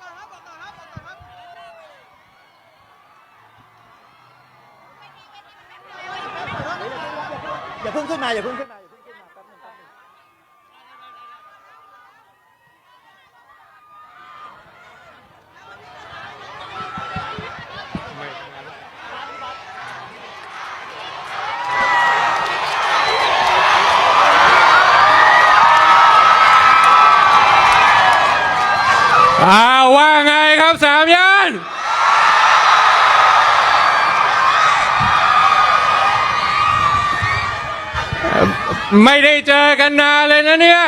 ก่อนครับบอกก่อนครับบอกก่อนครับอย่าเพิ่งขึ้นมาอย่าเพิ่งขึ้นมาอย่าเพิ่งขึ้นมาแป๊บนึงแป๊บนึงอ่า ว่าไงครับสามย่านไม่ได้เจอกันนานเลยนะเนี่ย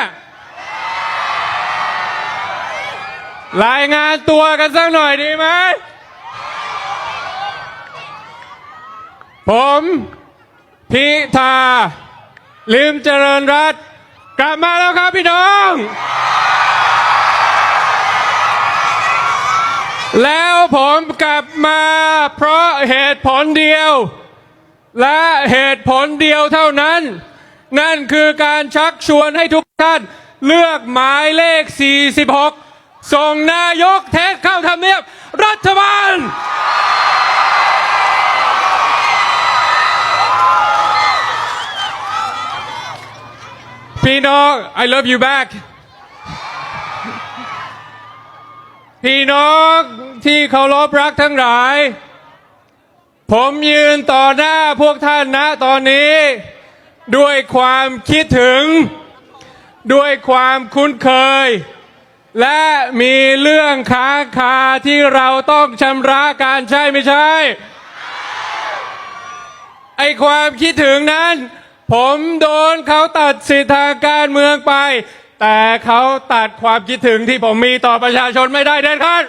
รายงานตัวกันสักหน่อยดีไหม ผม พิธาลิมเจริญรัตน์กลับมาแล้วครับพี่น้อง แล้วผมกลับมาเพราะเหตุผลเดียว และเหตุผลเดียวเท่านั้น นั่นคือการชักชวนให้ทุกท่านเลือกหมายเลข 46 ส่งนายกเทสเข้าทำเนียบรัฐบาลพี่น้อง I love you back พี่น้องที่เคารพรักทั้งหลาย ผมยืนต่อหน้าพวกท่านนะตอนนี้ ด้วยความคิดถึง ด้วยความคุ้นเคย และมีเรื่องค้างคาที่เราต้องชำระการใช่ไม่ใช่ ไอความคิดถึงนั้น ผมโดนเขาตัดสิทธิทางการเมืองไป แต่เขาตัดความคิดถึงที่ผมมีต่อประชาชนไม่ได้เด็ดขาด